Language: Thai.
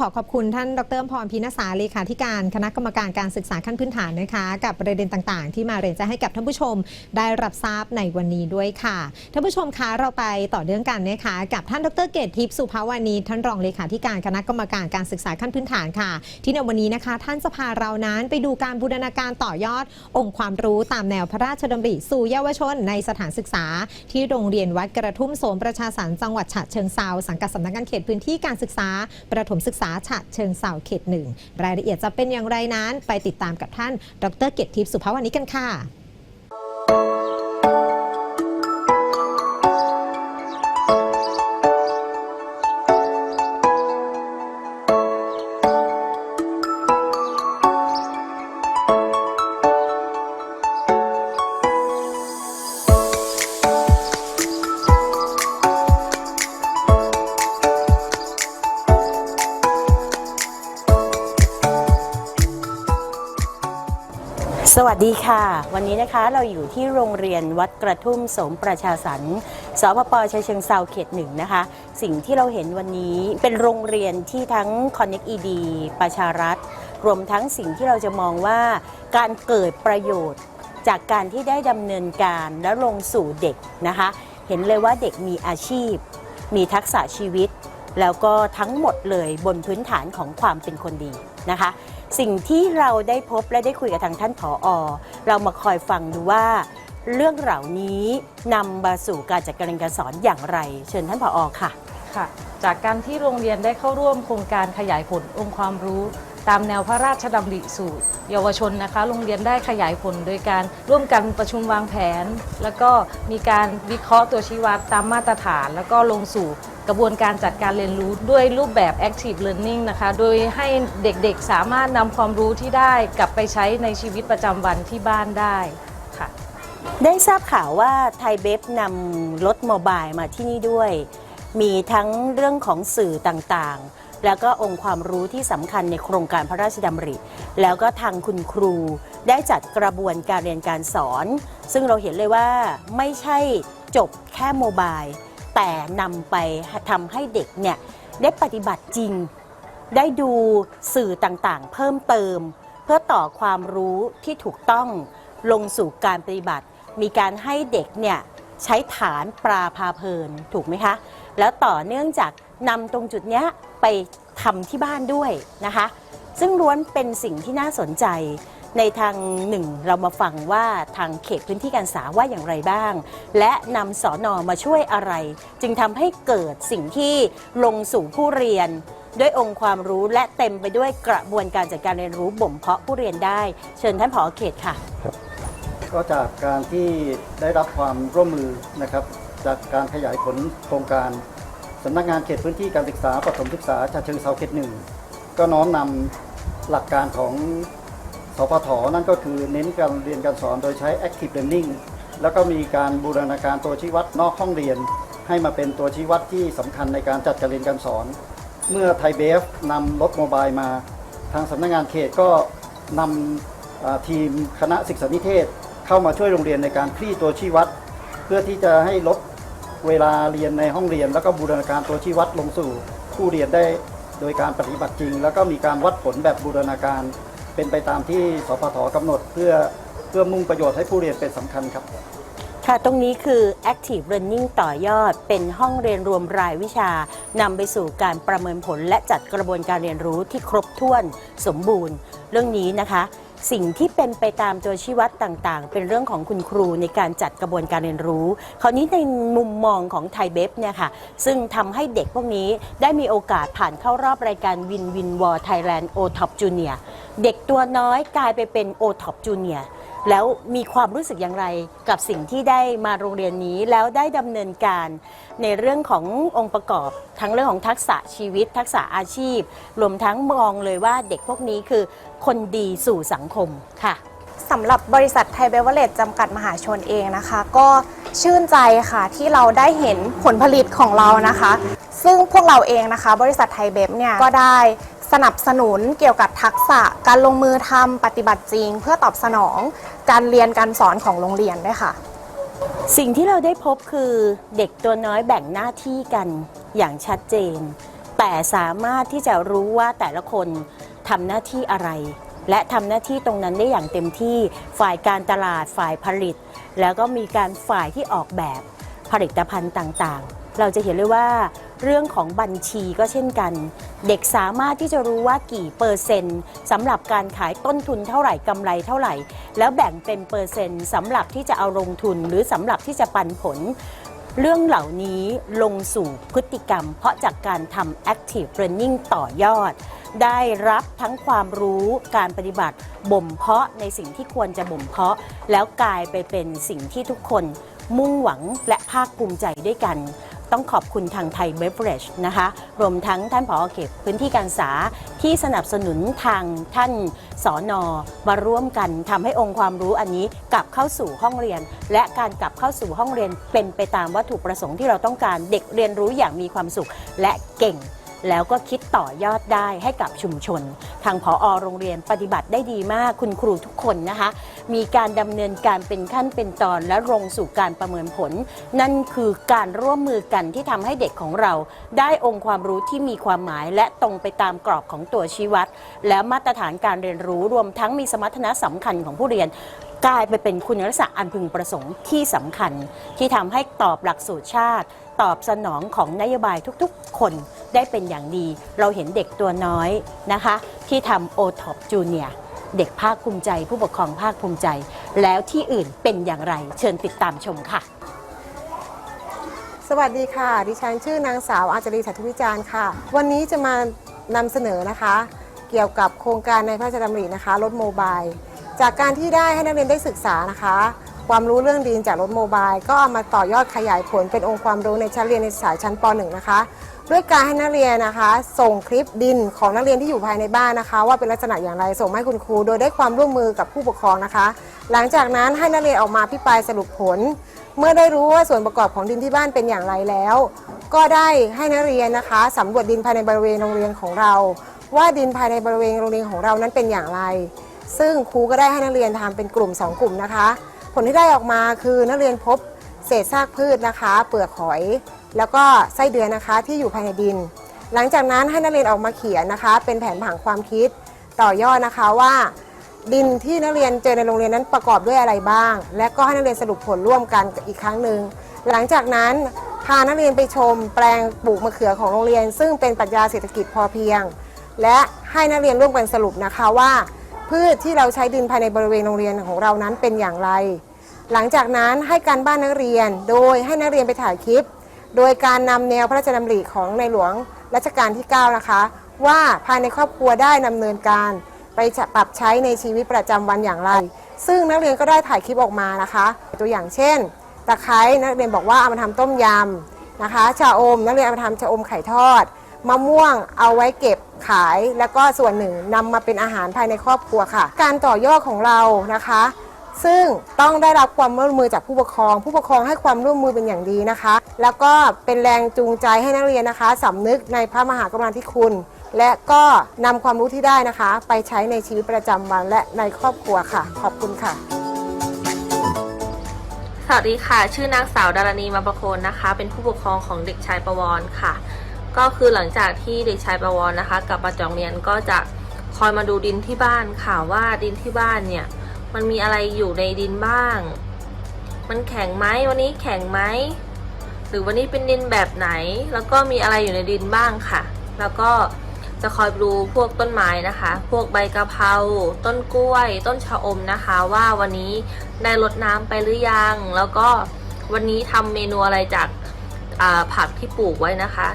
ขอขอบคุณท่านดรพรพินสาเลขาธิการคณะกรรมการการศึกษาขั้นพื้นฐานนะคะ กับประเด็นต่างๆ ที่มาเรียนจ้งให้กับท่านผู้ชมได้รับทราบในวันนี้ด้วยค่ะท่านผู้ชมคะเราไปต่อเนื่องกันนะคะกับท่านดรเกตทิพย์สุภาวานีท่านรองเลขาธิการคณะกรรมการการศึกษาขั้นพื้นฐานค่ะ ที่ในวันนี้นะคะ ท่านจะพาเรานั้นไปดูการบูรณาการต่อยอด องค์ความรู้ตามแนวพระราชดำริสู่เยาวชนในสถานศึกษา ที่โรงเรียนวัดกระทุ่มโสมประชาสรรค์จังหวัดฉะเชิงเซาสังกัดสำนักงานเขตพื้นที่การศึกษาประถมศึกษาาฉะเชิงเซาเขตหนึ่งรายละเอียดจะเป็นอย่างไรนั้น ไปติดตามกับท่าน ดรเกตทิพย์สุภาวันิชกันค่ะ สวัสดีค่ะ วันนี้นะคะเราอยู่ที่โรงเรียนวัดกระทุ่มสมประชาสรรค์สพปชัยเชิงเซาเขตหนึ่งนะคะ สิ่งที่เราเห็นวันนี้เป็นโรงเรียนที่ทั้ง Connect ED ประชารัฐ รวมทั้งสิ่งที่เราจะมองว่าการเกิดประโยชน์ จากการที่ได้ดำเนินการและลงสู่เด็กนะคะ เห็นเลยว่าเด็กมีอาชีพ มีทักษะชีวิต แล้วก็ทั้งหมดเลยบนพื้นฐานของความเป็นคนดีนะคะ สิ่งที่เราได้พบและได้คุยกับทางท่านผออเรามาคอยฟังดูว่าเรื่องเหล่านี้นำมาสู่การจัดการเรียนการสอนอย่างไร เชิญท่านผออค่ะค่ะ จากการที่โรงเรียนได้เข้าร่วมโครงการขยายผลองค์ความรู้ตามแนวพระราชดำริสู่ เยาวชนนะคะ โรงเรียนได้ขยายผลโดยการร่วมกันประชุมวางแผน แล้วก็มีการวิเคราะห์ตัวชี้วัดตามมาตรฐาน แล้วก็ลงสู่ กระบวนการจัดการเรียนรู้ด้วยรูปแบบ active learning นะคะ โดยให้เด็กๆสามารถนำความรู้ที่ได้กลับไปใช้ในชีวิตประจำวันที่บ้านได้ค่ะ ได้ทราบข่าวว่าไทยเบฟนำรถโมบายมาที่นี่ด้วย มีทั้งเรื่องของสื่อต่างๆ แล้วก็องค์ความรู้ที่สำคัญในโครงการพระราชดำริ แล้วก็ทางคุณครูได้จัดกระบวนการเรียนการสอน ซึ่งเราเห็นเลยว่าไม่ใช่จบแค่โมบาย แต่นำไปทำให้เด็กเนี่ยได้ปฏิบัติจริง ได้ดูสื่อต่างๆ เพิ่มเติม เพื่อต่อความรู้ที่ถูกต้องลงสู่การปฏิบัติ มีการให้เด็กเนี่ยใช้ฐานปลาพาเพลินถูกไหมคะ แล้วต่อเนื่องจากนำตรงจุดเนี้ยไปทำที่บ้านด้วยนะคะ ซึ่งล้วนเป็นสิ่งที่น่าสนใจ ในทางหนึ่งเรามาฟังว่าทางเขตพื้นที่การศึกษาว่าอย่างไรบ้าง และนำสอนอมาช่วยอะไร จึงทำให้เกิดสิ่งที่ลงสู่ผู้เรียน ด้วยองค์ความรู้และเต็มไปด้วยกระบวนการจัดการเรียนรู้บ่มเพาะผู้เรียนได้ เชิญท่านผอเขตค่ะ ก็จากการที่ได้รับความร่วมมือนะครับจากการขยายผลโครงการสำนักงานเขตพื้นที่การศึกษาประถมศึกษาชาเชิงเซาเขตหนึ่งก็น้อมนำหลักการของ สพทนั่นก็คือเน้นการเรียนการสอนโดยใช้ active learning แล้วก็มีการบูรณาการตัวชี้วัดนอกห้องเรียน ให้มาเป็นตัวชี้วัดที่สำคัญในการจัดการเรียนการสอน เมื่อไทยเบฟนำรถโมบายมา ทางสำนักงานเขตก็นำทีมคณะศึกษานิเทศ เข้ามาช่วยโรงเรียนในการคลี่ตัวชี้วัด เพื่อที่จะให้ลดเวลาเรียนในห้องเรียน แล้วก็บูรณาการตัวชี้วัดลงสู่ผู้เรียนได้ โดยการปฏิบัติจริง แล้วก็มีการวัดผลแบบบูรณาการ เป็นไปตามที่สพทกำหนดเพื่อเพื่อมุ่งประโยชน์ให้ผู้เรียนเป็นสำคัญครับ ค่ะ ตรงนี้คือ Active Learning ต่อยอด เป็นห้องเรียนรวมรายวิชานำไปสู่การประเมินผล และจัดกระบวนการเรียนรู้ที่ครบถ้วนสมบูรณ์ เรื่องนี้นะคะ สิ่งที่เป็นไปตามตัวชี้วัดต่างๆ เป็นเรื่องของคุณครูในการจัดกระบวนการเรียนรู้ คราวนี้ในมุมมองของไทยเบฟเนี่ยค่ะ ซึ่งทำให้เด็กพวกนี้ได้มีโอกาสผ่านเข้ารอบรายการวินวินวอร์ไทยแลนด์โอท็อปจูเนียเด็กตัวน้อยกลายไปเป็นโอท็อปจูเนีย แล้วมีความรู้สึกอย่างไรกับสิ่งที่ได้มาโรงเรียนนี้ แล้วได้ดำเนินการในเรื่องขององค์ประกอบ ทั้งเรื่องของทักษะชีวิต ทักษะอาชีพ รวมทั้งมองเลยว่าเด็กพวกนี้คือคนดีสู่สังคมค่ะสำหรับบริษัทไทยเบเวอร์เลจจำกัดมหาชนเองนะคะ ก็ชื่นใจค่ะที่เราได้เห็นผลผลิตของเรานะคะ ซึ่งพวกเราเองนะคะ บริษัทไทยเบฟเนี่ยก็ได้ สนับสนุนเกี่ยวกับทักษะการลงมือทำปฏิบัติจริง เพื่อตอบสนองการเรียนการสอนของโรงเรียนด้วยค่ะ สิ่งที่เราได้พบคือเด็กตัวน้อยแบ่งหน้าที่กันอย่างชัดเจน แต่สามารถที่จะรู้ว่าแต่ละคนทำหน้าที่อะไร และทำหน้าที่ตรงนั้นได้อย่างเต็มที่ฝ่ายการตลาดฝ่ายผลิต แล้วก็มีการฝ่ายที่ออกแบบผลิตภัณฑ์ต่างๆ เราจะเห็นเลยว่า เรื่องของบัญชีก็เช่นกัน เด็กสามารถที่จะรู้ว่ากี่เปอร์เซ็นต์สำหรับการขายต้นทุนเท่าไหร่กำไรเท่าไหร่ แล้วแบ่งเป็นเปอร์เซ็นต์สำหรับที่จะเอาลงทุนหรือสำหรับที่จะปันผล เรื่องเหล่านี้ลงสู่พฤติกรรม เพราะจากการทำ active learning ต่อยอด ได้รับทั้งความรู้การปฏิบัติบ่มเพาะในสิ่งที่ควรจะบ่มเพาะ แล้วกลายไปเป็นสิ่งที่ทุกคนมุ่งหวังและภาคภูมิใจด้วยกัน ต้องขอบคุณทางไทยเบเ r ร g นะคะรวมทั้งท่านผอเขตพื้นที่การศึกษาที่สนับสนุนทางท่านสอนอมาร่วมกันทำให้องค์ความรู้อันนี้กลับเข้าสู่ห้องเรียน และการกลับเข้าสู่ห้องเรียนเป็นไปตามวัตถุประสงค์ที่เราต้องการเด็กเรียนรู้อย่างมีความสุขและเก่ง แล้วก็คิดต่อยอดได้ให้กับชุมชน ทางผอโรงเรียนปฏิบัติได้ดีมากคุณครูทุกคนนะคะ มีการดำเนินการเป็นขั้นเป็นตอนและลงสู่การประเมินผล นั่นคือการร่วมมือกันที่ทำให้เด็กของเรา ได้องค์ความรู้ที่มีความหมายและตรงไปตามกรอบของตัวชี้วัด แล้วมาตรฐานการเรียนรู้รวมทั้งมีสมรรถนะสำคัญของผู้เรียน กลายไปเป็นคุณลักษณะอันพึงประสงค์ที่สำคัญ ที่ทำให้ตอบหลักสูตรชาติ ตอบสนองของนโยบายทุกๆ คนได้เป็นอย่างดี เราเห็นเด็กตัวน้อยนะคะ ที่ทำโอท็อปจูเนียเด็กภาคภูมิใจ ผู้ปกครองภาคภูมิใจ แล้วที่อื่นเป็นอย่างไร เชิญติดตามชมค่ะ สวัสดีค่ะ ดิฉันชื่อนางสาวอาจารีสัตวิจารณ์ค่ะ วันนี้จะมานำเสนอนะคะ เกี่ยวกับโครงการในพระราชดำรินะคะรถโมบาย จากการที่ได้ให้นักเรียนได้ศึกษานะคะ ความรู้เรื่องดินจากรถโมบายก็เอามาต่อยอดขยายผลเป็นองค์ความรู้ในชั้นเรียนในสายชั้นป .1 นะคะ ด้วยการให้นักเรียนนะคะ ส่งคลิปดินของนักเรียนที่อยู่ภายในบ้านนะคะ ว่าเป็นลักษณะอย่างไรส่งให้คุณครู โดยได้ความร่วมมือกับผู้ปกครองนะคะ หลังจากนั้นให้นักเรียนออกมาพิปรายสรุปผล เมื่อได้รู้ว่าส่วนประกอบของดินที่บ้านเป็นอย่างไรแล้ว ก็ได้ให้นักเรียนนะคะสำรวจดินภายในบริเวณโรงเรียนของเรา ว่าดินภายในบริเวณโรงเรียนของเรานั้นเป็นอย่างไร ซึ่งครูก็ได้ให้นักเรียนทำเป็นกลุ่ม 2 กลุ่มนะคะ ผลที่ได้ออกมาคือนักเรียนพบเศษซากพืชนะคะ เปลือกหอย แล้วก็ไส้เดือนนะคะที่อยู่ภายในดิน หลังจากนั้นให้นักเรียนออกมาเขียนนะคะ เป็นแผนผังความคิดต่อยอดนะคะว่า ดินที่นักเรียนเจอในโรงเรียนนั้นประกอบด้วยอะไรบ้าง และก็ให้นักเรียนสรุปผลร่วมกันอีกครั้งหนึ่งหลังจากนั้นพานักเรียนไปชมแปลงปลูกมะเขือของโรงเรียน ซึ่งเป็นปรัชญาเศรษฐกิจพอเพียง และให้นักเรียนร่วมกันสรุปนะคะว่า พืชที่เราใช้ดินภายในบริเวณโรงเรียนของเรานั้นเป็นอย่างไร หลังจากนั้นให้การบ้านนักเรียนโดยให้นักเรียนไปถ่ายคลิป โดยการนำแนวพระราชดำริของในหลวงรัชกาลที่ 9 นะคะ ว่าภายในครอบครัวได้ดำเนินการไปปรับใช้ในชีวิตประจำวันอย่างไร ซึ่งนักเรียนก็ได้ถ่ายคลิปออกมานะคะ ตัวอย่างเช่น ตะไคร้นักเรียนบอกว่าเอามาทำต้มยำนะคะ ชาอมนักเรียนเอามาทำชาอมไข่ทอด มะม่วงเอาไว้เก็บ ขาย แล้วก็ส่วนหนึ่งนำมาเป็นอาหารภายในครอบครัวค่ะ การต่อยอดของเรานะคะ ซึ่งต้องได้รับความร่วมมือจากผู้ปกครอง ผู้ปกครองให้ความร่วมมือเป็นอย่างดีนะคะ แล้วก็เป็นแรงจูงใจให้นักเรียนนะคะสำนึกในพระมหากรุณาธิคุณ และก็นำความรู้ที่ได้นะคะ ไปใช้ในชีวิตประจำวันและในครอบครัวค่ะ ขอบคุณค่ะสวัสดีค่ะ ชื่อนางสาวดารณีมาประโคนนะคะ เป็นผู้ปกครองของเด็กชายประวรค่ะ ก็คือหลังจากที่เด็กชายประวรนะคะกลับมาจากโรงเรียนก็จะคอยมาดูดินที่บ้านค่ะว่าดินที่บ้านเนี่ย มันมีอะไรอยู่ในดินบ้าง มันแข็งไหมวันนี้แข็งไหมหรือวันนี้เป็นดินแบบไหน แล้วก็มีอะไรอยู่ในดินบ้างค่ะ แล้วก็จะคอยดูพวกต้นไม้นะคะ พวกใบกะเพราต้นกล้วย ต้นชะอมนะคะ ว่าวันนี้ได้รดน้ำไปหรือยัง แล้วก็วันนี้ทำเมนูอะไรจากผักที่ปลูกไว้นะคะ